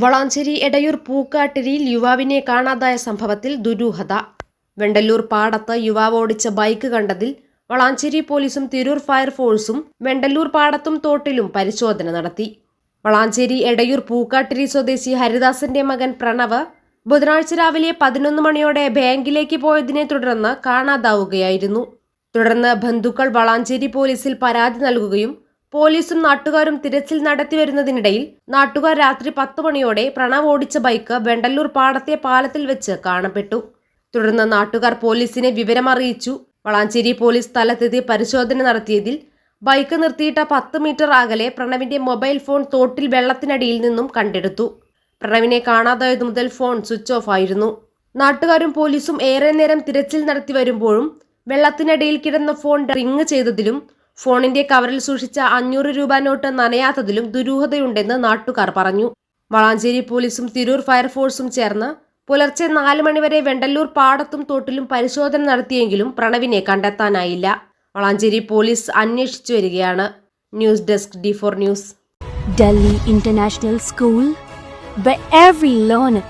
വളാഞ്ചേരി എടയൂർ പൂക്കാട്ടിരിയിൽ യുവാവിനെ കാണാതായ സംഭവത്തിൽ ദുരൂഹത. വെണ്ടല്ലൂർ പാടത്ത് യുവാവ് ഓടിച്ച ബൈക്ക് കണ്ടതിൽ വളാഞ്ചേരി പോലീസും തിരൂർ ഫയർഫോഴ്സും വെണ്ടല്ലൂർ പാടത്തും തോട്ടിലും പരിശോധന നടത്തി. വളാഞ്ചേരി എടയൂർ പൂക്കാട്ടിരി സ്വദേശി ഹരിദാസന്റെ മകൻ പ്രണവ് ബുധനാഴ്ച രാവിലെ പതിനൊന്ന് മണിയോടെ ബാങ്കിലേക്ക് പോയതിനെ തുടർന്ന് കാണാതാവുകയായിരുന്നു. തുടർന്ന് ബന്ധുക്കൾ വളാഞ്ചേരി പോലീസിൽ പരാതി നൽകുകയും പോലീസും നാട്ടുകാരും തിരച്ചിൽ നടത്തി വരുന്നതിനിടയിൽ നാട്ടുകാർ രാത്രി പത്ത് മണിയോടെ പ്രണവ് ഓടിച്ച ബൈക്ക് വെണ്ടല്ലൂർ പാടത്തെ പാലത്തിൽ വെച്ച് കാണപ്പെട്ടു. തുടർന്ന് നാട്ടുകാർ പോലീസിനെ വിവരമറിയിച്ചു വളാഞ്ചേരി പോലീസ് സ്ഥലത്തെത്തി പരിശോധന നടത്തിയതിൽ ബൈക്ക് നിർത്തിയിട്ട പത്ത് മീറ്റർ അകലെ പ്രണവിന്റെ മൊബൈൽ ഫോൺ തോട്ടിൽ വെള്ളത്തിനടിയിൽ നിന്നും കണ്ടെടുത്തു. പ്രണവിനെ കാണാതായതു മുതൽ ഫോൺ സ്വിച്ച് ഓഫ് ആയിരുന്നു. നാട്ടുകാരും പോലീസും ഏറെ നേരം തിരച്ചിൽ നടത്തി വരുമ്പോഴും വെള്ളത്തിനടിയിൽ കിടന്ന ഫോൺ റിങ് ചെയ്തതിലും ഫോണിന്റെ കവറിൽ സൂക്ഷിച്ച അഞ്ഞൂറ് രൂപ നോട്ട് നനയാത്തതിലും ദുരൂഹതയുണ്ടെന്ന് നാട്ടുകാർ പറഞ്ഞു. വളാഞ്ചേരി പോലീസും തിരൂർ ഫയർഫോഴ്സും ചേർന്ന് പുലർച്ചെ നാല് മണിവരെ വെണ്ടല്ലൂർ പാടത്തും തോട്ടിലും പരിശോധന നടത്തിയെങ്കിലും പ്രണവിനെ കണ്ടെത്താനായില്ല. വളാഞ്ചേരി പോലീസ് അന്വേഷിച്ചു വരികയാണ്. News desk D four news. Delhi international school where every learner.